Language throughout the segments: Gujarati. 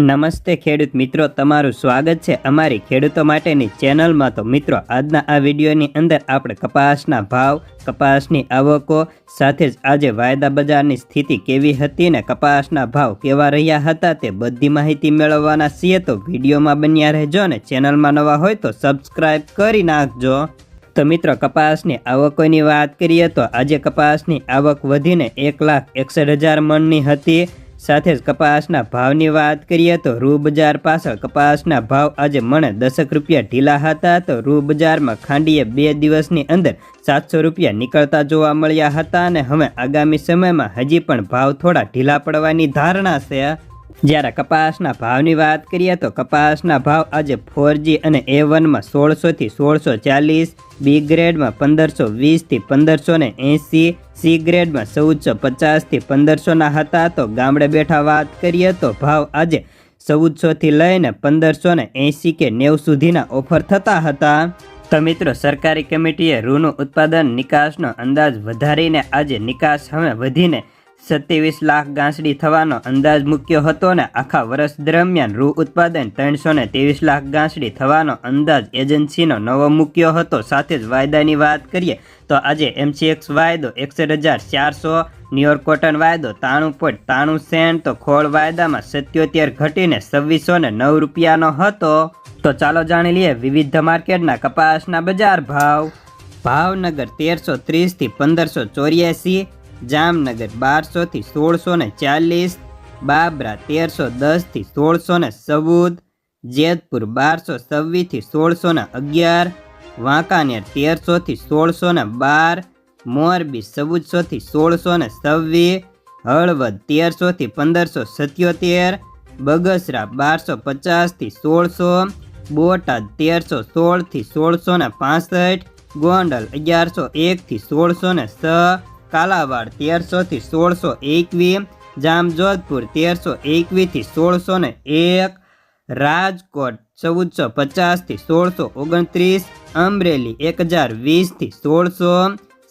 નમસ્તે ખેડૂત મિત્રો, તમારું સ્વાગત છે અમારી ખેડૂતો માટેની ચેનલમાં. તો મિત્રો, આજના આ વિડીયોની અંદર આપણે કપાસના ભાવ, કપાસની આવકો, સાથે જ આજે વાયદા બજારની સ્થિતિ કેવી હતી ને કપાસના ભાવ કેવા રહ્યા હતા તે બધી માહિતી મેળવવાના છીએ. તો વિડીયોમાં બન્યા રહેજો ને ચેનલમાં નવા હોય તો સબસ્ક્રાઈબ કરી નાખજો. તો મિત્રો, કપાસની આવકોની વાત કરીએ તો આજે કપાસની આવક વધીને એક લાખ એકસઠ હજાર મણની હતી. સાથે જ કપાસના ભાવની વાત કરીએ તો રૂ બજાર પાછળ કપાસના ભાવ આજે મણે દસક રૂપિયા ઢીલા હતા તો રૂ બજારમાં ખાંડીએ બે દિવસની અંદર સાતસો રૂપિયા નીકળતા જોવા મળ્યા હતા અને હવે આગામી સમયમાં હજી પણ ભાવ થોડા ઢીલા પડવાની ધારણા છે. જ્યારે કપાસના ભાવની વાત કરીએ તો કપાસના ભાવ આજે ફોરજી અને એ વનમાં સોળસોથી સોળસો ચાલીસ બી ગ્રેડમાં પંદરસો વીસથી પંદરસો ને એંસી સી ગ્રેડમાં ચૌદસો પચાસથી પંદરસોના હતા. તો ગામડે બેઠા વાત કરીએ તો ભાવ આજે ચૌદસોથી લઈને પંદરસો ને એંસી કે નેવું સુધીના ઓફર થતા હતા. તો મિત્રો, સરકારી કમિટીએ રૂનું ઉત્પાદન નિકાસનો અંદાજ વધારીને આજે નિકાસ હવે વધીને સત્યાવીસ લાખ ગાંસડી થવાનો અંદાજ મૂક્યો હતો ને આખા વર્ષ દરમિયાન રૂ ઉત્પાદન ત્રણસો ને ત્રેવીસ લાખ ગાંસડી થવાનો અંદાજ એજન્સીનો નવો મૂક્યો હતો. સાથે જ વાયદાની વાત કરીએ તો આજે એમસીએક્સ વાયદો એકસઠ હજાર ચારસો ન્યુયોર્ક કોટન વાયદો તાણું પોઈન્ટ તાણું સેન્ટ, તો ખોળ વાયદામાં સત્યોતેર ઘટીને છવ્વીસો ને નવ રૂપિયાનો હતો. તો ચાલો જાણી લઈએ વિવિધ માર્કેટના કપાસના બજાર ભાવ. ભાવનગર તેરસો ત્રીસથી પંદરસો ચોર્યાસી જામનગર બારસોથી સોળસો ને ચાલીસ, બાબરા તેરસો દસથી સોળસો ને ચૌદ, જેતપુર બારસો છવ્વીસથી સોળસો ને અગિયાર, વાંકાનેર તેરસોથી સોળસો ને બાર, મોરબી ચૌદસોથી સોળસો ને છવ્વીસ, હળવદ તેરસોથી પંદરસો સત્યોતેર, બગસરા બારસો પચાસથી સોળસો, બોટાદ તેરસો સોળથી સોળસો ને પાસઠ, ગોંડલ અગિયારસો એકથી સોળસો ને છ કાલાવાડ તેરસોથી સોળસો એકવીસ જામજોધપુર તેરસો એકવીસથી સોળસો ને એક, રાજકોટ ચૌદસો પચાસથી સોળસો ઓગણત્રીસ, અમરેલી એક હજાર વીસથી સોળસો,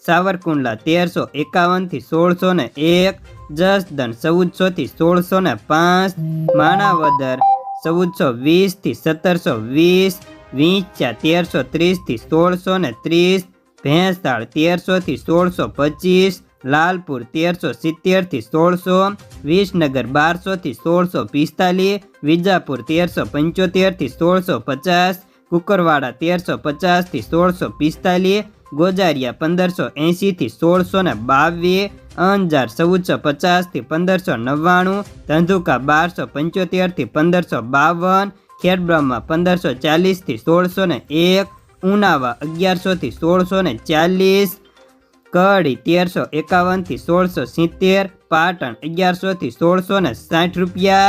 સાવરકુંડલા તેરસો એકાવનથી સોળસો ને એક, જસદણ ચૌદસોથી સોળસો ને પાંચ, માણાવદર ચૌદસો વીસથી સત્તરસો વીસ વીંચ્યા તેરસો ત્રીસથી સોળસો ને ત્રીસ ભેંસાળ તેરસોથી સોળસો પચીસ, લાલપુર તેરસો સિત્તેરથી સોળસો, વિસનગર બારસોથી સોળસો પિસ્તાલીસ, વિજાપુર તેરસો પંચોતેરથી સોળસો પચાસ, કુકરવાડા તેરસો પચાસથી સોળસો પિસ્તાલીસ, ગોજારિયા પંદરસો એંશીથી સોળસો ને બાવીસ, અંજાર ચૌદસો પચાસથી પંદરસો નવ્વાણું, ધંધુકા બારસો પંચોતેરથી પંદરસો બાવન, ખેડબ્રહ્મા પંદરસો ચાલીસથી સોળસો ને એક ઉનાવા અગિયારસોથી સોળસો ને ચાલીસ કડી તેરસો એકાવનથી સોળસો સિત્તેર, પાટણ અગિયારસોથી સોળસો ને સાઠ રૂપિયા.